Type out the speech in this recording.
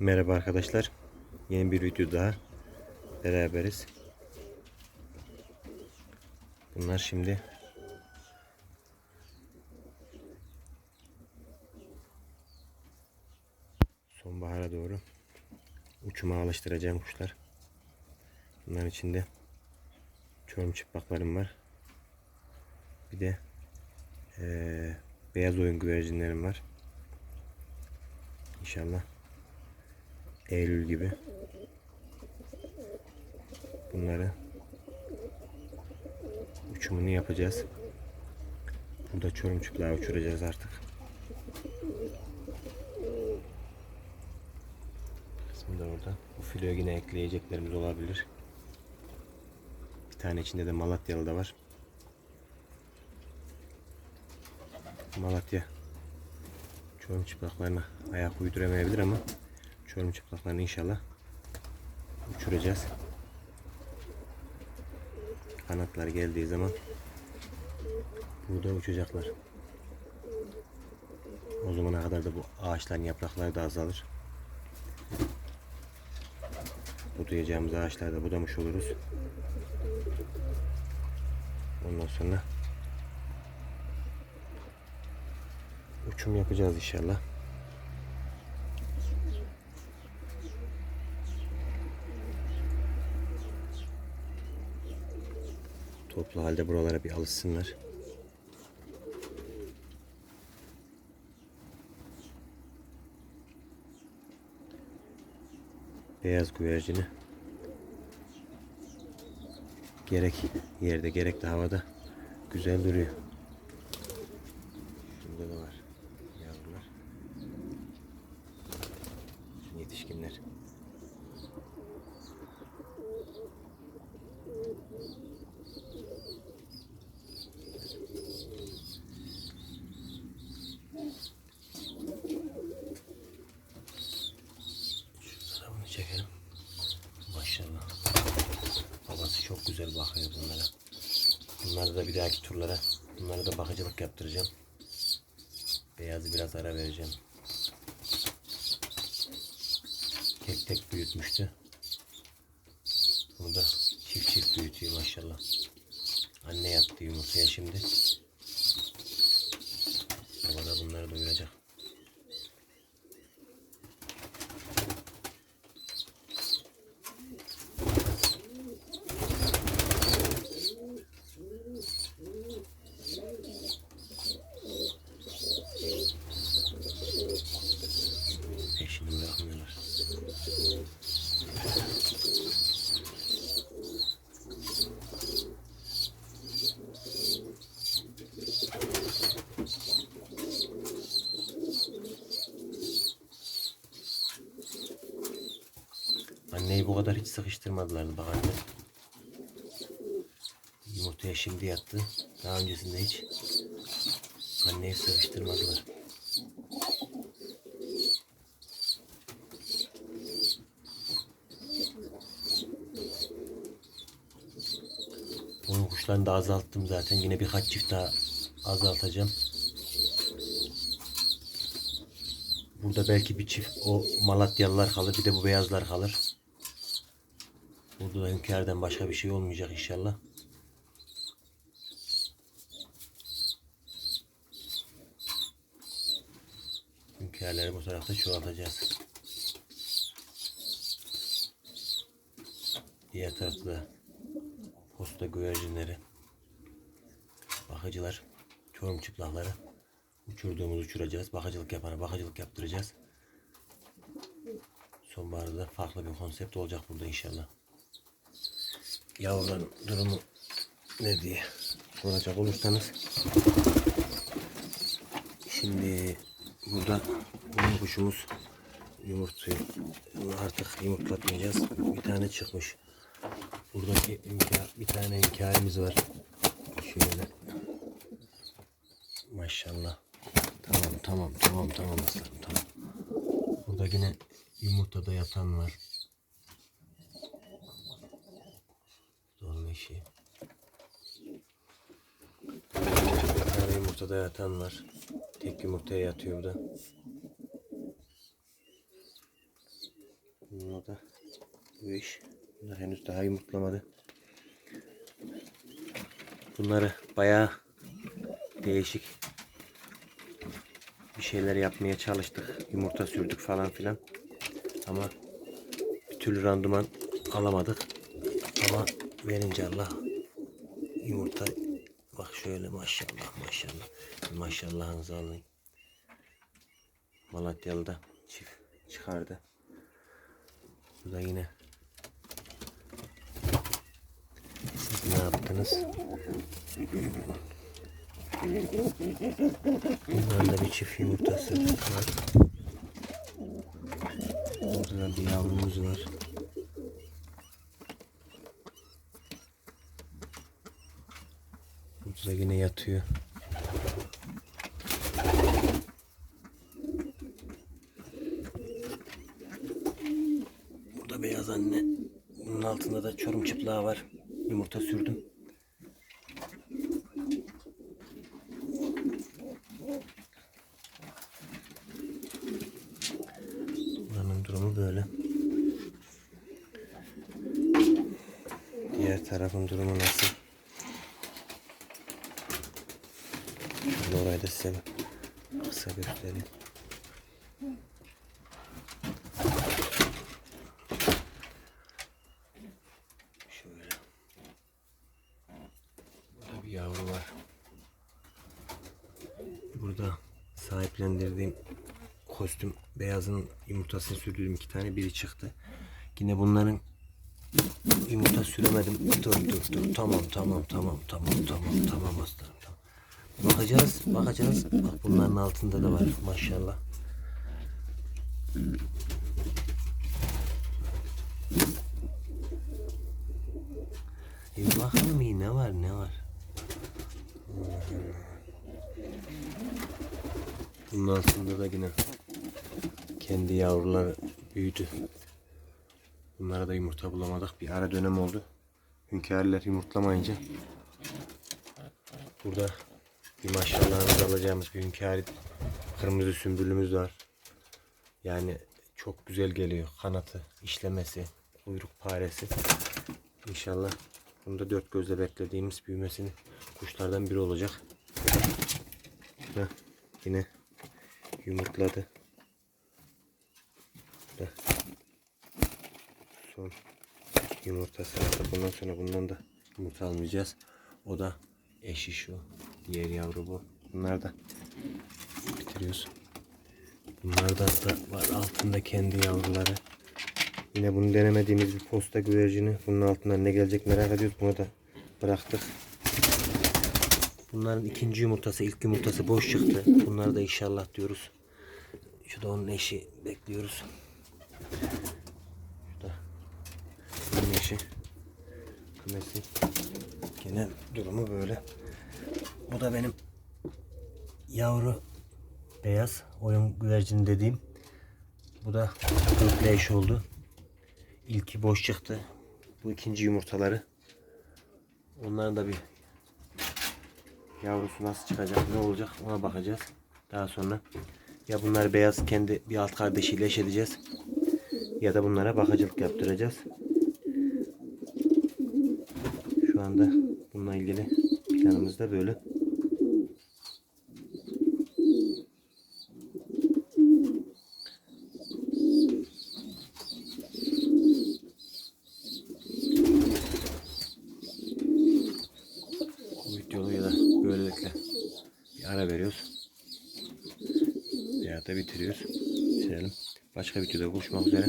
Merhaba arkadaşlar. Yeni bir video daha beraberiz. Bunlar şimdi sonbahara doğru uçuma alıştıracağım kuşlar. Bunların içinde çorum çıplaklarım var. Bir de eee, beyaz oyun güvercinlerim var. İnşallah Eylül gibi bunları uçumunu yapacağız. Burada çorum uçuracağız artık. Kısmı da orada. Bu filoya yine ekleyeceklerimiz olabilir. Bir tane içinde de Malatyalı da var. Malatya Çorum ayak uyduramayabilir ama Çorum çıplaklarını inşallah uçuracağız. Kanatlar geldiği zaman burada uçacaklar. O zamana kadar da bu ağaçların yaprakları da azalır. Budayacağımız ağaçlarda budamış oluruz. Ondan sonra uçum yapacağız inşallah. Toplu halde buralara bir alışsınlar. Beyaz güvercini gerek yerde gerek de havada güzel duruyor. Şurada da var yavrular. Yetişkinler. Şurada bunu çekelim. Maşallah. Babası çok güzel bakıyor bunlara. Bunları da bir dahaki turlara bunlara da bakıcılık yaptıracağım. Beyazı biraz ara vereceğim. Tek tek büyütmüştü. Bunu da çift çift büyütüyor maşallah. Anne yattı yumurtaya şimdi. Baba da bunları doyuracak. Anneyi bu kadar hiç sıkıştırmadılardı bak anne. Yumurtaya şimdi yattı. Daha öncesinde hiç anneyi sıkıştırmadılar. Bunun kuşlarını da azalttım zaten. Yine birkaç çift daha azaltacağım. Burada belki bir çift o Malatyalılar kalır. Bir de bu beyazlar kalır. Burada da hünkârdan başka bir şey olmayacak inşallah. Hünkârları bu tarafta çoğaltacağız. Diğer tarafta da posta güvercinleri, bakıcılar, çorum çıplakları uçurduğumuz uçuracağız. Bakıcılık yapana bakıcılık yaptıracağız. Sonbaharda da farklı bir konsept olacak burada inşallah. Yavruların durumu ne diye soracak olursanız şimdi burada bunun kuşumuz. Bunu artık yumurtlatmayacağız. Bir tane çıkmış. Buradaki hünkâr, bir tane hikayemiz var. Şöyle. Maşallah. Tamam tamam tamam tamam aslanım tamam. Burada yine yumurtada yatan var. Dolma işi. Bir tane yumurtada yatan var. Tek yumurtaya yatıyor burada. Bunlar da bu iş. Bunlar henüz daha yumurtlamadı. Bunları bayağı değişik bir şeyler yapmaya çalıştık. Yumurta sürdük falan filan. Ama bir türlü randıman alamadık. Ama verince Allah yumurta bak şöyle maşallah maşallah maşallahınızı alayım. Malatyalı da çift çıkardı. Bu da yine siz ne yaptınız? Bunların da bir çift yumurtası var. Burada da bir yavrumuz var. Burada da yine yatıyor. Burada beyaz anne. Bunun altında da çorum çıplağı var. Yumurta sürdüm. Buranın durumu böyle. Diğer tarafın durumu nasıl? Şöyle orayı da size kısa göstereyim. Şöyle. Burada bir yavru var. Burada sahiplendirdiğim kostüm beyazın yumurtasını sürdüğüm iki tane biri çıktı. Yine bunların yumurta süremedim. Dur dur dur. Tamam tamam tamam tamam tamam tamam aslanım. Bakacağız bakacağız. Bak bunların altında da var maşallah. Bir bakalım iyi ne var ne var. Bunun altında da yine kendi yavruları büyüdü. Bunlara da yumurta bulamadık. Bir ara dönem oldu. Hünkârlar yumurtlamayınca burada bir maşallahınızı alacağımız bir hünkâr kırmızı sümbülümüz var. Yani çok güzel geliyor. Kanatı, işlemesi, kuyruk paresi. İnşallah bunu da dört gözle beklediğimiz büyümesini kuşlardan biri olacak. Heh, yine yumurtladı. Da son yumurtası bundan sonra bundan da yumurta almayacağız. O da eşi şu. Diğer yavru bu. Bunlar da bitiriyoruz. Bunlar da da var altında kendi yavruları. Yine bunu denemediğimiz bir posta güvercini. Bunun altından ne gelecek merak ediyoruz. Bunu da bıraktık. Bunların ikinci yumurtası, ilk yumurtası boş çıktı. Bunları da inşallah diyoruz. Şu da onun eşi bekliyoruz. Şu da onun eşi. Kümesi. Genel durumu böyle. Bu da benim yavru beyaz oyun güvercini dediğim. Bu da dörtlü eş oldu. İlki boş çıktı. Bu ikinci yumurtaları. Onların da bir yavrusu nasıl çıkacak, ne olacak ona bakacağız. Daha sonra ya bunları beyaz kendi bir alt kardeşiyle eş edeceğiz. Ya da bunlara bakıcılık yaptıracağız. Şu anda bununla ilgili planımız da böyle. Bu videoyu da böylelikle bir ara veriyoruz. Bitiriyoruz. Bitirelim. Başka videoda buluşmak üzere.